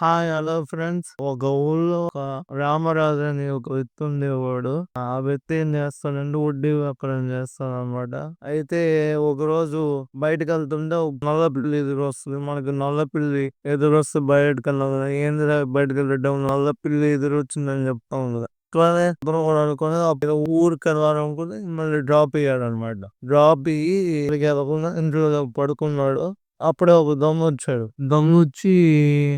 Hi hello friends. ఒక ఊళ్ళో ఒక రామరాజు అని ఒక వ్యక్తి ఉండేవాడు. ఆ వ్యక్తి ఏం చేస్తాడంటే వడ్డీ వ్యాపారం చేస్తాడు అనమాట అయితే ఒక రోజు బయటకు వెళ్తుంటే ఒక నల్ల పిల్లి ఎదురు వస్తుంది మనకి నల్ల పిల్లి ఎదురు వస్తే బయటకు వెళ్ళాలి ఏంది బయటకు వెళ్ళడం నల్ల పిల్లి ఎదురు వచ్చిందని చెప్తా ఉంది అట్లానే అనుకుని ఊరికి వెళ్ళాలనుకుని మళ్ళీ డ్రాప్ అయ్యాడు అనమాట డ్రాప్ అయ్యి ఇంట్లో పడుకున్నాడు. అప్పుడే ఒక దొంగ వచ్చాడు. దొంగ వచ్చి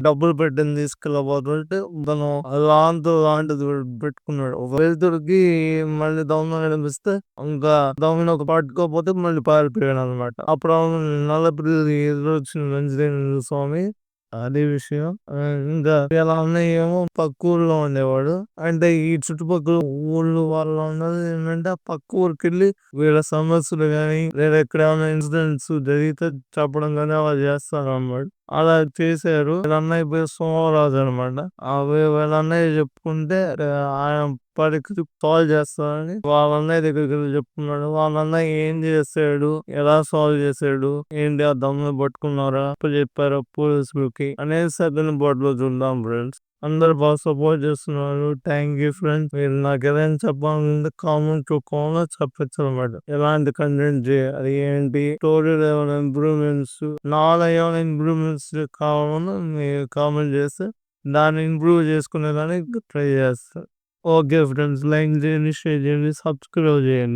డబ్బులు పెట్టింది తీసుకెళ్ళబోతుంటే తను లాంతో లాంటిది పెట్టుకున్నాడు. ఒక వెళ్తురికి మళ్ళీ దొంగ కనిపిస్తే ఇంకా దొంగను ఒక పట్టుకోపోతే మళ్ళీ పారిపోయాడు అనమాట అప్పుడు నల్ల పిల్లలు ఎదురు వచ్చిన స్వామి. అదే విషయం. ఇంకా ఇలా అన్నయ్యేమో పక్క ఊర్లో ఉండేవాడు. అంటే ఈ చుట్టుపక్కల ఊళ్ళు వాళ్ళు ఉన్నది ఏంటంటే పక్క ఊరికి వెళ్ళి వీళ్ళ సమస్యలు గాని లేదా ఎక్కడైనా ఇన్సిడెంట్స్ జరిగితే చెప్పడం కానీ అలా చేస్తారు అన్నమాట అలా చేశారు. వీళ్ళ అన్నయ్య పేరు సోమరాజు అనమాట వీళ్ళ అన్నయ్య చెప్పుకుంటే ఆయన పరిస్థితి సాల్వ్ చేస్తారని వాళ్ళ అన్నయ్య దగ్గరికి వెళ్ళి చెప్పుకున్నాడు వాళ్ళ అన్నయ్య ఏం చేశాడు? ఎలా సాల్వ్ చేశాడు? ఏంటి ఆ దమ్ములు పట్టుకున్నారా? చెప్పారు పోలీసులకి? అనేసి అతని బోర్డులో చూద్దాం ఫ్రెండ్స్. అందరు బాగా సపోర్ట్ చేస్తున్నారు. థ్యాంక్ యూ ఫ్రెండ్స్ మీరు నాకు ఏదైనా చెప్పాలంటే కామెంట్ రూపంలో చెప్పచ్చు అనమాట ఎలాంటి కంటెంట్ చేయాలి? ఏంటి? స్టోరీలో ఏమైనా ఇంప్రూవ్మెంట్స్ నాలో ఏమైనా ఇంప్రూవ్మెంట్స్ కావాలని మీరు కామెంట్ చేస్తే దాన్ని ఇంప్రూవ్ చేసుకునే దానికి ట్రై చేస్తారు ఓకే ఫ్రెండ్స్ లైక్ చేయండి షేర్ చేయండి సబ్స్క్రైబ్ చేయండి.